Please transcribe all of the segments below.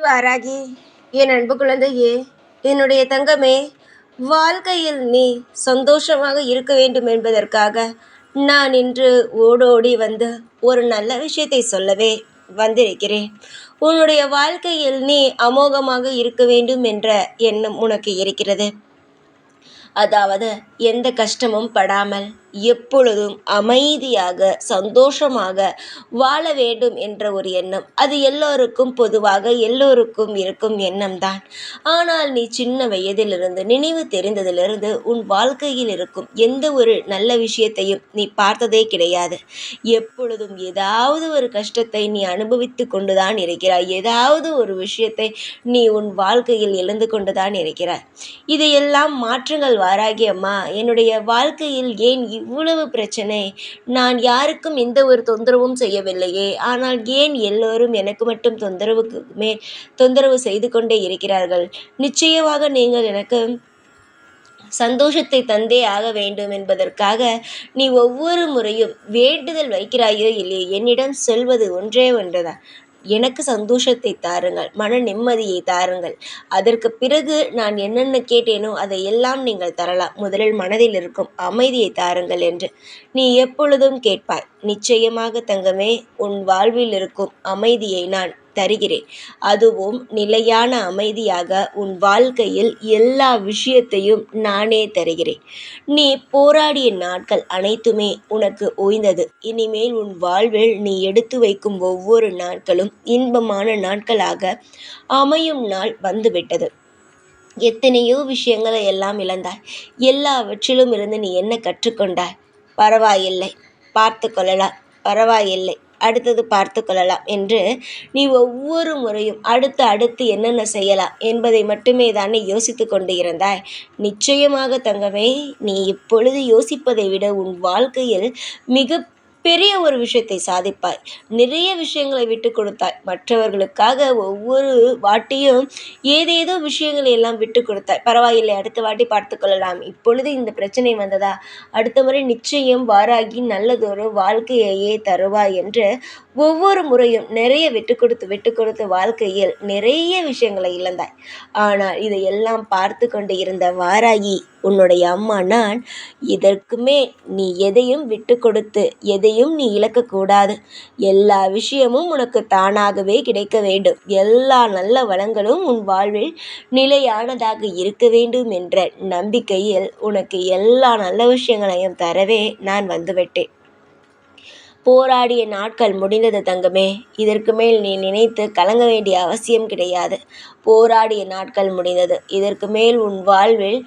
வாராகி என் அன்பு குழந்தையே என்னுடைய தங்கமே வாழ்க்கையில் நீ சந்தோஷமாக இருக்க வேண்டும் என்பதற்காக நான் இன்று ஓடோடி வந்து ஒரு நல்ல விஷயத்தை சொல்லவே வந்திருக்கிறேன். உன்னுடைய வாழ்க்கையில் நீ அமோகமாக இருக்க வேண்டும் என்ற எண்ணம் உனக்கு இருக்கிறது. அதாவது எந்த கஷ்டமும் படாமல் எப்பொழுதும் அமைதியாக சந்தோஷமாக வாழ வேண்டும் என்ற ஒரு எண்ணம். அது எல்லோருக்கும் பொதுவாக எல்லோருக்கும் இருக்கும் எண்ணம்தான். ஆனால் நீ சின்ன வயதிலிருந்து நினைவு தெரிந்ததிலிருந்து உன் வாழ்க்கையில் இருக்கும் எந்த ஒரு நல்ல விஷயத்தையும் நீ பார்த்ததே கிடையாது. எப்பொழுதும் ஏதாவது ஒரு கஷ்டத்தை நீ அனுபவித்து கொண்டுதான் இருக்கிறாய். ஏதாவது ஒரு விஷயத்தை நீ உன் வாழ்க்கையில் இழந்து கொண்டுதான் இருக்கிறாய். இதையெல்லாம் மாற்றங்கள் வாராகியம்மா என்னுடைய வாழ்க்கையில் ஏன் இவ்வளவு பிரச்சனை. நான் யாருக்கும் எந்த ஒரு தொந்தரவும் செய்யவில்லையே. ஆனால் ஏன் எல்லோரும் எனக்கு மட்டும் தொந்தரவுக்கு மேல் தொந்தரவு செய்து கொண்டே இருக்கிறார்கள்? நிச்சயமாக நீங்கள் எனக்கு சந்தோஷத்தை தந்தே ஆக வேண்டும் என்பதற்காக நீ ஒவ்வொரு முறையும் வேண்டுதல் வைக்கிறாயோ இல்லையோ என்னிடம் சொல்வது ஒன்றே ஒன்றுதான். எனக்கு சந்தோஷத்தை தாருங்கள் மன நிம்மதியை தாருங்கள். அதற்கு பிறகு நான் என்னென்ன கேட்டேனோ அதை எல்லாம் நீங்கள் தரலாம். முதலில் மனதில் இருக்கும் அமைதியை தாருங்கள் என்று. நீ எப்பொழுதும் கேட்பாய் நிச்சயமாக தங்கமே உன் வாழ்வில் இருக்கும் அமைதியை நான் தருகிறேன். அதுவும் நிலையான அமைதியாக உன் வாழ்க்கையில் எல்லா விஷயத்தையும் நானே தருகிறேன். நீ போராடிய நாட்கள் அனைத்துமே உனக்கு ஓய்ந்தது. இனிமேல் உன் வாழ்வில் நீ எடுத்து வைக்கும் ஒவ்வொரு நாட்களும் இன்பமான நாட்களாக அமையும் நாள் வந்துவிட்டது. எத்தனையோ விஷயங்களை எல்லாம் இழந்தாய். எல்லாவற்றிலும் இருந்து நீ என்ன கற்றுக்கொண்டாய்? பரவாயில்லை. பார்த்து கொள்ளலாம். பரவாயில்லை. அடுத்தது பார்த்து கொள்ளலாம் என்று நீ ஒவ்வொரு முறையும் அடுத்து அடுத்து என்னென்ன செய்யலாம் என்பதை மட்டுமே தானே யோசித்து கொண்டு இருந்தாய். நிச்சயமாக தங்கமே நீ இப்பொழுது யோசிப்பதை விட உன் வாழ்க்கையில் மிக பெரிய ஒரு விஷயத்தை சாதிப்பாய். நிறைய விஷயங்களை விட்டு கொடுத்தாய். மற்றவர்களுக்காக ஒவ்வொரு வாட்டியும் ஏதேதோ விஷயங்களை எல்லாம் விட்டு கொடுத்தாய். பரவாயில்லை அடுத்த வாட்டி பார்த்து கொள்ளலாம். இப்பொழுது இந்த பிரச்சனை வந்ததா? அடுத்த முறை நிச்சயம் வாராகி நல்லதொரு வாழ்க்கையையே தருவாய் என்று ஒவ்வொரு முறையும் நிறைய விட்டு கொடுத்து விட்டு கொடுத்து வாழ்க்கையில் நிறைய விஷயங்களை இழந்தாய். ஆனால் இதையெல்லாம் பார்த்து கொண்டு இருந்த வாராகி உன்னுடைய அம்மா நான் இதற்குமே நீ எதையும் விட்டு கொடுத்து எதையும் நீ இழக்கக்கூடாது எல்லா விஷயமும் உனக்கு தானாகவே கிடைக்க வேண்டும். எல்லா நல்ல வளங்களும் உன் வாழ்வில் நிலையானதாக இருக்க வேண்டும் என்ற நம்பிக்கையில் உனக்கு எல்லா நல்ல விஷயங்களையும் தரவே நான் வந்துவிட்டேன். போராடிய நாட்கள் முடிந்தது தங்கமே. இதற்கு மேல் நீ நினைத்து கலங்க வேண்டிய அவசியம் கிடையாது. போராடிய நாட்கள் முடிந்தது. இதற்கு மேல் உன் வாழ்வில்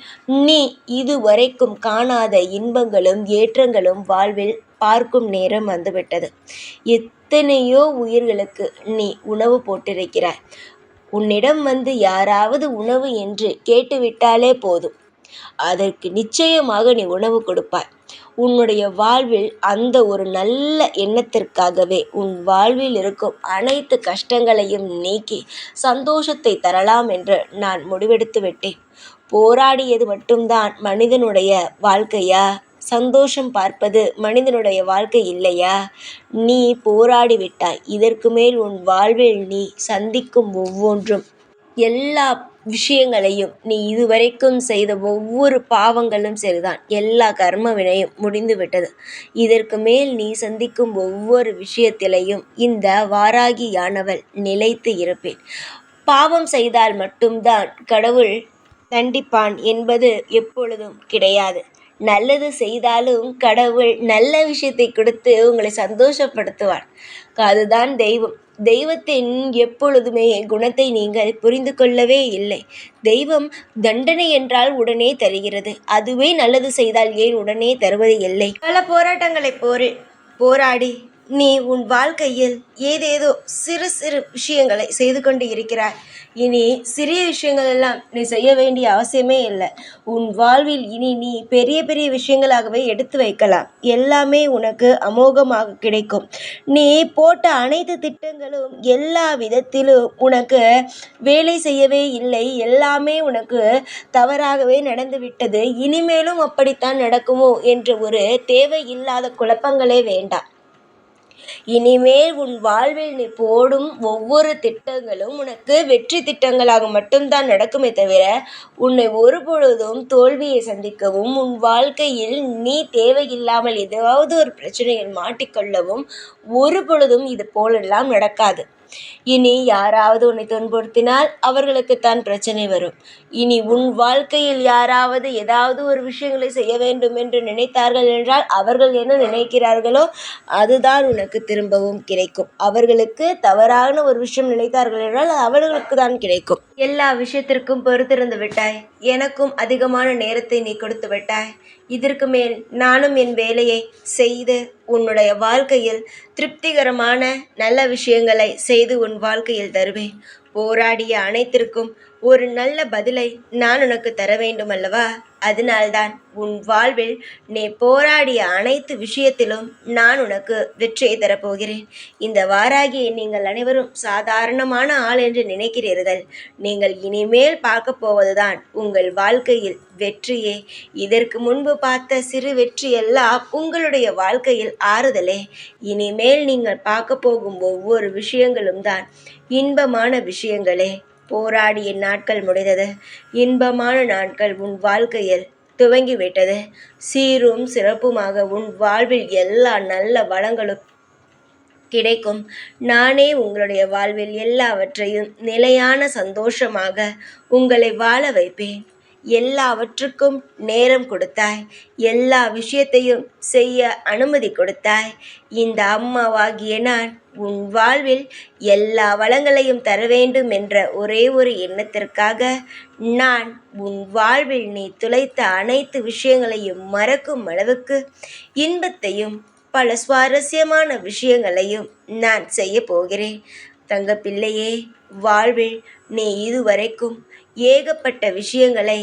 நீ இதுவரைக்கும் காணாத இன்பங்களும் ஏற்றங்களும் வாழ்வில் பார்க்கும் நேரம் வந்துவிட்டது. எத்தனையோ உயிர்களுக்கு நீ உணவு போட்டிருக்கிறாய். உன்னிடம் வந்து யாராவது உணவு என்று கேட்டுவிட்டாலே போதும். அதற்கு நிச்சயமாக நீ உணவு கொடுப்பாய். உன்னுடைய வாழ்வில் அந்த ஒரு நல்ல எண்ணத்திற்காகவே உன் வாழ்வில் இருக்கும் அனைத்து கஷ்டங்களையும் நீக்கி சந்தோஷத்தை தரலாம் என்று நான் முடிவெடுத்து விட்டேன். போராடியது மட்டும்தான் மனிதனுடைய வாழ்க்கையா? சந்தோஷம் பார்ப்பது மனிதனுடைய வாழ்க்கை இல்லையா? நீ போராடி விட்டாய் இதற்கு மேல் உன் வாழ்வில் நீ சந்திக்கும் ஒவ்வொன்றும் எல்லா விஷயங்களையும் நீ இதுவரைக்கும் செய்த ஒவ்வொரு பாவங்களும் சரிதான். எல்லா கர்ம வினையும் முடிந்துவிட்டது இதற்கு மேல் நீ சந்திக்கும் ஒவ்வொரு விஷயத்திலையும் இந்த வாராகியானவள் நிலைத்து இருப்பேன். பாவம் செய்தால் மட்டும்தான் கடவுள் தண்டிப்பான் என்பது எப்பொழுதும் கிடையாது. நல்லது செய்தாலும் கடவுள் நல்ல விஷயத்தை கொடுத்து உங்களை சந்தோஷப்படுத்துவார். அதுதான் தெய்வம். தெய்வத்தின் எப்பொழுதுமே குணத்தை நீங்கள் புரிந்து கொள்ளவே இல்லை. தெய்வம் தண்டனை என்றால் உடனே தருகிறது. அதுவே நல்லது செய்தால் ஏன் உடனே தருவது இல்லை? பல போராட்டங்களை போரி போராடி நீ உன் வாழ்க்கையில் ஏதேதோ சிறு சிறு விஷயங்களை செய்து கொண்டு இருக்கிறாய். இனி சிறிய விஷயங்கள் எல்லாம் நீ செய்ய வேண்டிய அவசியமே இல்லை. உன் வாழ்வில் இனி நீ பெரிய பெரிய விஷயங்களாகவே எடுத்து வைக்கலாம். எல்லாமே உனக்கு அமோகமாக கிடைக்கும். நீ போட்ட அனைத்து திட்டங்களும் எல்லா விதத்திலும் உனக்கு வேலை செய்யவே இல்லை. எல்லாமே உனக்கு தவறாகவே நடந்துவிட்டது இனிமேலும் அப்படித்தான் நடக்குமோ என்ற ஒரு தேவையில்லாத குழப்பங்களே வேண்டாம். இனிமேல் உன் வாழ்வில் நீ போடும் ஒவ்வொரு திட்டங்களும் உனக்கு வெற்றி திட்டங்களாக மட்டும்தான் நடக்குமே தவிர உன்னை ஒருபொழுதும் தோல்வியை சந்திக்கவும் உன் வாழ்க்கையில் நீ தேவையில்லாமல் ஏதாவது ஒரு பிரச்சனையில் மாட்டிக்கொள்ளவும் ஒரு பொழுதும் இது போலெல்லாம் நடக்காது. இனி யாராவது உன்னை துன்புறுத்தினால் அவர்களுக்குத்தான் பிரச்சனை வரும். இனி உன் வாழ்க்கையில் யாராவது ஏதாவது ஒரு விஷயங்களை செய்ய வேண்டும் என்று நினைத்தார்கள் என்றால் அவர்கள் என்ன நினைக்கிறார்களோ அதுதான் உனக்கு திரும்பவும் கிடைக்கும். அவர்களுக்கு தவறான ஒரு விஷயம் நினைத்தார்கள் என்றால் அது அவர்களுக்கு தான் கிடைக்கும். எல்லா விஷயத்திற்கும் பொறுத்திருந்து விட்டாய். எனக்கும் அதிகமான நேரத்தை நீ கொடுத்து விட்டாய். இதற்கு மேல் நானும் என் வேலையை செய்து உன்னுடைய வாழ்க்கையில் திருப்திகரமான நல்ல விஷயங்களை செய்து உன் வாழ்க்கையில் தருவேன். போராடிய அனைத்திற்கும் ஒரு நல்ல பதிலை நான் உனக்கு தர வேண்டும் அல்லவா அதனால்தான் உன் வாழ்வில் நீ போராடிய அனைத்து விஷயத்திலும் நான் உனக்கு வெற்றியை தரப்போகிறேன். இந்த வாராகியை நீங்கள் அனைவரும் சாதாரணமான ஆள் என்று நினைக்கிறீர்கள். நீங்கள் இனிமேல் பார்க்க போவதுதான் உங்கள் வாழ்க்கையில் வெற்றியே. இதற்கு முன்பு பார்த்த சிறு வெற்றியெல்லாம் உங்களுடைய வாழ்க்கையில் ஆறுதலே. இனிமேல் நீங்கள் பார்க்க போகும் ஒவ்வொரு விஷயங்களும் தான் இன்பமான விஷயங்களே. போராடிய நாட்கள் முடிந்தது. இன்பமான நாட்கள் உன் வாழ்க்கையில் துவங்கிவிட்டது. சீரும் சிறப்புமாக உன் வாழ்வில் எல்லா நல்ல வளங்களும் கிடைக்கும். நானே உங்களுடைய வாழ்வில் எல்லாவற்றையும் நிலையான சந்தோஷமாக உங்களை வாழ வைப்பேன். எல்லாவற்றுக்கும் நேரம் கொடுத்தாய். எல்லா விஷயத்தையும் செய்ய அனுமதி கொடுத்தாய். இந்த அம்மாவாகிய நான் உன் வாழ்வில் எல்லா வளங்களையும் தர வேண்டும் என்ற ஒரே ஒரு எண்ணத்திற்காக நான் உன் வாழ்வில் நீ துளைத்த அனைத்து விஷயங்களையும் மறக்கும் அளவுக்கு இன்பத்தையும் பல சுவாரஸ்யமான விஷயங்களையும் நான் செய்ய போகிறேன். தங்க பிள்ளையே வாழ்வில் நீ இதுவரைக்கும் ஏகப்பட்ட விஷயங்களை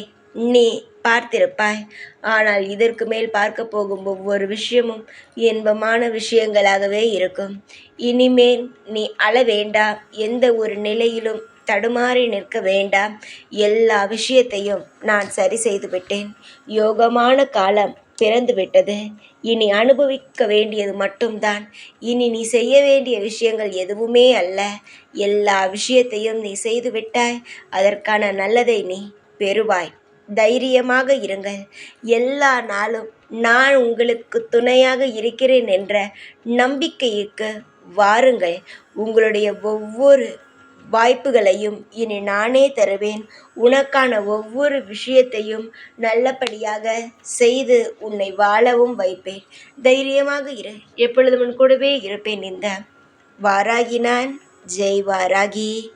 நீ பார்த்திருப்பாய். ஆனால் இதற்கு மேல் பார்க்க போகும் ஒவ்வொரு விஷயமும் இன்பமான விஷயங்களாகவே இருக்கும். இனிமேல் நீ அழ வேண்டாம். எந்த ஒரு நிலையிலும் தடுமாறி நிற்க வேண்டாம். எல்லா விஷயத்தையும் நான் சரி செய்து விட்டேன் யோகமான காலம் பிறந்து விட்டது. இனி அனுபவிக்க வேண்டியது மட்டும்தான். இனி நீ செய்ய வேண்டிய விஷயங்கள் எதுவுமே அல்ல. எல்லா விஷயத்தையும் நீ செய்து விட்டாய். அதற்கான நல்லதை நீ பெறுவாய். தைரியமாக இருங்கள். எல்லா நாளும் நான் உங்களுக்கு துணையாக இருக்கிறேன் என்ற நம்பிக்கைக்கு வாருங்கள். உங்களுடைய ஒவ்வொரு வாய்ப்புகளையும் இனி நானே தருவேன். உனக்கான ஒவ்வொரு விஷயத்தையும் நல்லபடியாக செய்து உன்னை வாழவும் வைப்பேன். தைரியமாக இரு. எப்பொழுதும் உன் கூடவே இருப்பேன். இந்த வாராகி நான். ஜெய் வாராகி.